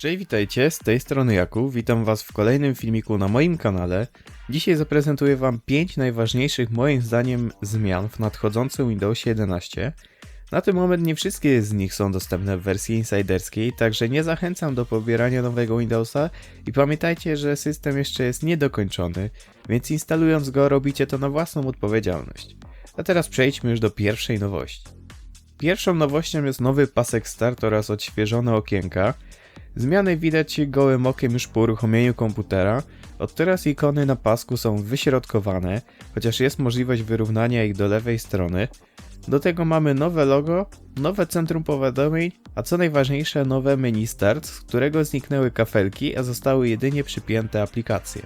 Cześć, witajcie, z tej strony Jakub, witam was w kolejnym filmiku na moim kanale. Dzisiaj zaprezentuję wam 5 najważniejszych moim zdaniem zmian w nadchodzącym Windowsie 11. Na ten moment nie wszystkie z nich są dostępne w wersji insiderskiej, także nie zachęcam do pobierania nowego Windowsa i pamiętajcie, że system jeszcze jest niedokończony, więc instalując go robicie to na własną odpowiedzialność. A teraz przejdźmy już do pierwszej nowości. Pierwszą nowością jest nowy pasek start oraz odświeżone okienka. Zmiany widać gołym okiem już po uruchomieniu komputera. Od teraz ikony na pasku są wyśrodkowane, chociaż jest możliwość wyrównania ich do lewej strony. Do tego mamy nowe logo, nowe centrum powiadomień, a co najważniejsze nowe menu start, z którego zniknęły kafelki, a zostały jedynie przypięte aplikacje.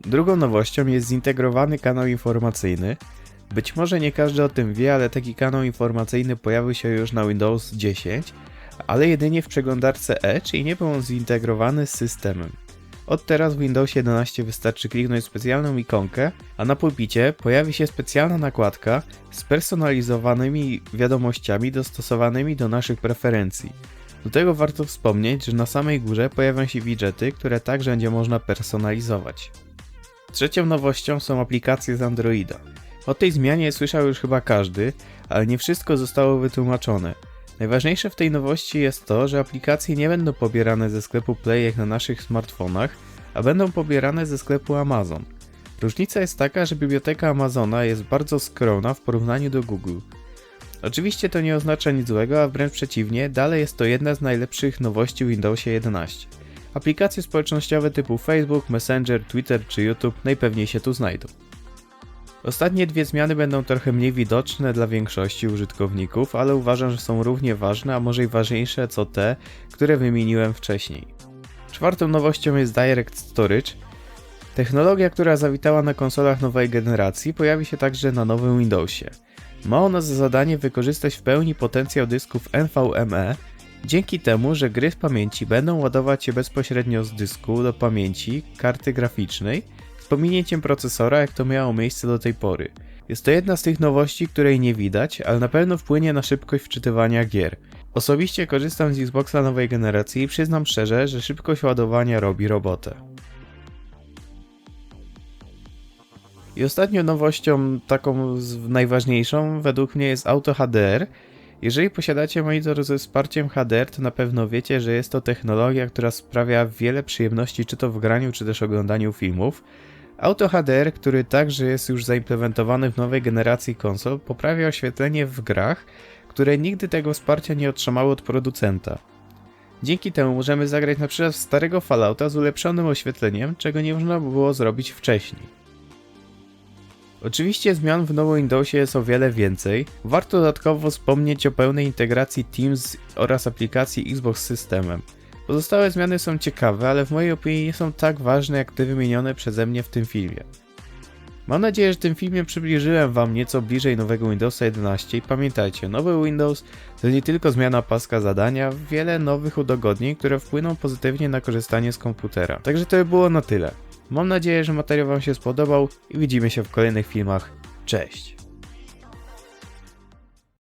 Drugą nowością jest zintegrowany kanał informacyjny. Być może nie każdy o tym wie, ale taki kanał informacyjny pojawił się już na Windows 10, ale jedynie w przeglądarce Edge i nie był on zintegrowany z systemem. Od teraz w Windowsie 11 wystarczy kliknąć specjalną ikonkę, a na pulpicie pojawi się specjalna nakładka z personalizowanymi wiadomościami dostosowanymi do naszych preferencji. Do tego warto wspomnieć, że na samej górze pojawią się widgety, które także będzie można personalizować. Trzecią nowością są aplikacje z Androida. O tej zmianie słyszał już chyba każdy, ale nie wszystko zostało wytłumaczone. Najważniejsze w tej nowości jest to, że aplikacje nie będą pobierane ze sklepu Play jak na naszych smartfonach, a będą pobierane ze sklepu Amazon. Różnica jest taka, że biblioteka Amazona jest bardzo skromna w porównaniu do Google. Oczywiście to nie oznacza nic złego, a wręcz przeciwnie, dalej jest to jedna z najlepszych nowości w Windowsie 11. Aplikacje społecznościowe typu Facebook, Messenger, Twitter czy YouTube najpewniej się tu znajdą. Ostatnie dwie zmiany będą trochę mniej widoczne dla większości użytkowników, ale uważam, że są równie ważne, a może i ważniejsze co te, które wymieniłem wcześniej. Czwartą nowością jest Direct Storage. Technologia, która zawitała na konsolach nowej generacji, pojawi się także na nowym Windowsie. Ma ona za zadanie wykorzystać w pełni potencjał dysków NVMe, dzięki temu, że gry z pamięci będą ładować się bezpośrednio z dysku do pamięci karty graficznej, z pominięciem procesora, jak to miało miejsce do tej pory. Jest to jedna z tych nowości, której nie widać, ale na pewno wpłynie na szybkość wczytywania gier. Osobiście korzystam z Xboxa nowej generacji i przyznam szczerze, że szybkość ładowania robi robotę. I ostatnią nowością, taką najważniejszą, według mnie jest Auto HDR. Jeżeli posiadacie monitor ze wsparciem HDR, to na pewno wiecie, że jest to technologia, która sprawia wiele przyjemności, czy to w graniu, czy też oglądaniu filmów. Auto HDR, który także jest już zaimplementowany w nowej generacji konsol, poprawia oświetlenie w grach, które nigdy tego wsparcia nie otrzymały od producenta. Dzięki temu możemy zagrać na przykład starego Fallouta z ulepszonym oświetleniem, czego nie można było zrobić wcześniej. Oczywiście zmian w nowym Windowsie jest o wiele więcej. Warto dodatkowo wspomnieć o pełnej integracji Teams oraz aplikacji Xbox z systemem. Pozostałe zmiany są ciekawe, ale w mojej opinii nie są tak ważne jak te wymienione przeze mnie w tym filmie. Mam nadzieję, że tym filmie przybliżyłem Wam nieco bliżej nowego Windowsa 11 i pamiętajcie, nowy Windows to nie tylko zmiana paska zadania, wiele nowych udogodnień, które wpłyną pozytywnie na korzystanie z komputera. Także to by było na tyle. Mam nadzieję, że materiał Wam się spodobał i widzimy się w kolejnych filmach. Cześć!